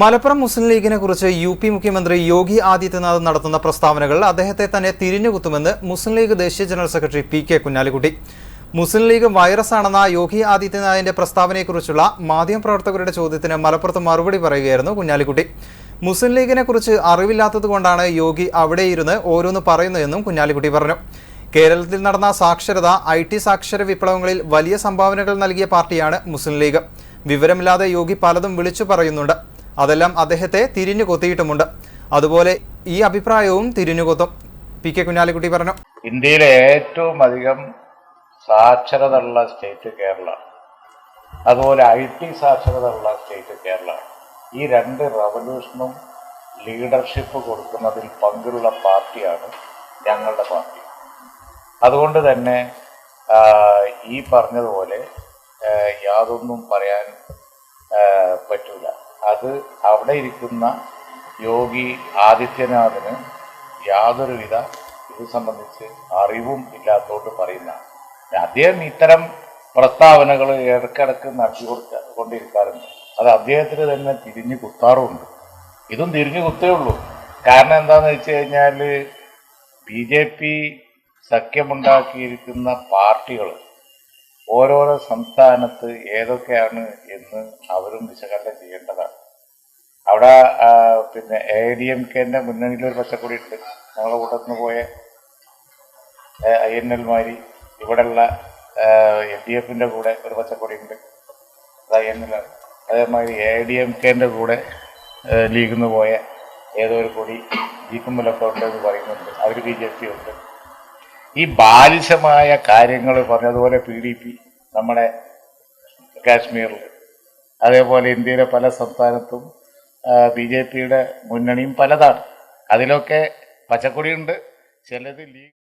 മലപ്പുറം മുസ്ലിം ലീഗിനെ കുറിച്ച് U P മുഖ്യമന്ത്രി യോഗി ആദിത്യനാഥ് നടത്തുന്ന പ്രസ്താവനകൾ അദ്ദേഹത്തെ തന്നെ തിരിഞ്ഞുകുത്തുമെന്ന് മുസ്ലിം ലീഗ് ദേശീയ general secretary P K Kunhalikutty. Muslim League virus ആണെന്ന യോഗി ആദിത്യനാഥിന്റെ പ്രസ്താവനയെക്കുറിച്ചുള്ള മാധ്യമപ്രവർത്തകരുടെ ചോദ്യത്തിന് മലപ്പുറത്ത് മറുപടി പറയുകയായിരുന്നു കുഞ്ഞാലിക്കുട്ടി. മുസ്ലിം ലീഗിനെ കുറിച്ച് അറിവില്ലാത്തതുകൊണ്ടാണ് യോഗി അവിടെ ഇരുന്ന് ഓരോന്ന് പറയുന്നതെന്നും കുഞ്ഞാലിക്കുട്ടി പറഞ്ഞു. കേരളത്തിൽ നടന്ന സാക്ഷരത ഐ ടി സാക്ഷര വിപ്ലവങ്ങളിൽ വലിയ സംഭാവനകൾ നൽകിയ പാർട്ടിയാണ് മുസ്ലിം ലീഗ്. വിവരമില്ലാതെ യോഗി പലതും വിളിച്ചു പറയുന്നുണ്ട്. അതെല്ലാം അദ്ദേഹത്തെ തിരിഞ്ഞു കൊത്തിയിട്ടുമുണ്ട്. അതുപോലെ ഈ അഭിപ്രായവും തിരിഞ്ഞു കൊത്തും. പി കെ കുഞ്ഞാലിക്കുട്ടി പറഞ്ഞു. ഇന്ത്യയിലെ ഏറ്റവും അധികം സാക്ഷരത ഉള്ള സ്റ്റേറ്റ് കേരള. അതുപോലെ ഐ ടി സാക്ഷരത ഉള്ള സ്റ്റേറ്റ് കേരള. ഈ രണ്ട് റവല്യൂഷനും ലീഡർഷിപ്പ് കൊടുക്കുന്നതിൽ പങ്കുള്ള പാർട്ടിയാണ് ഞങ്ങളുടെ പാർട്ടി. അതുകൊണ്ട് തന്നെ ഈ പറഞ്ഞതുപോലെ യാതൊന്നും പറയാൻ പറ്റൂല. അത് അവിടെ ഇരിക്കുന്ന യോഗി ആദിത്യനാഥന് യാതൊരുവിധ ഇത് സംബന്ധിച്ച് അറിവും ഇല്ലാത്തതുകൊണ്ട് പറയുന്നതാണ് അദ്ദേഹം ഇത്തരം പ്രസ്താവനകൾ ഇടക്കിടക്ക് നടത്തി കൊടുക്ക കൊണ്ടിരിക്കാറുണ്ട്. അത് അദ്ദേഹത്തിന് തന്നെ തിരിഞ്ഞു കുത്താറുമുണ്ട്. ഇതും തിരിഞ്ഞു കുത്തേ ഉള്ളൂ. കാരണം എന്താണെന്ന് വെച്ച് കഴിഞ്ഞാൽ ബി ജെ പി സഖ്യമുണ്ടാക്കിയിരിക്കുന്ന പാർട്ടികൾ ഓരോരോ സംസ്ഥാനത്ത് ഏതൊക്കെയാണ് എന്ന് അവരും വിശകലനം ചെയ്യേണ്ടതാണ്. അവിടെ പിന്നെ എ ഡി എം കെന്റെ മുന്നണിയിൽ ഒരു പച്ചക്കൊടി ഉണ്ട് ഞങ്ങളുടെ കൂട്ടത്തിൽ നിന്ന് പോയ ഐ എൻ എൽമാരി ഇവിടെയുള്ള എൽ ഡി എഫിന്റെ കൂടെ ഒരു പച്ചക്കൊടി ഉണ്ട് അത് ഐ എൻ എൽ അതേമാതിരി എ ഡി എം കെന്റെ കൂടെ ലീഗിൽ നിന്ന് പോയ ഏതോ ഒരു കൊടി ജീക്കുമ്പലൊക്കെ ഉണ്ട് എന്ന് പറയുന്നുണ്ട്. അവർ ബി ജെ പി ഉണ്ട്. ഈ ബാലിശമായ കാര്യങ്ങൾ പറഞ്ഞതുപോലെ പി ഡി പി നമ്മുടെ കാശ്മീരിൽ അതേപോലെ ഇന്ത്യയിലെ പല സംസ്ഥാനത്തും ബി ജെ പിയുടെ മുന്നണിയും പലതാണ്. അതിലൊക്കെ പച്ചക്കൊടിയുണ്ട്. ചിലത് ലീഗ്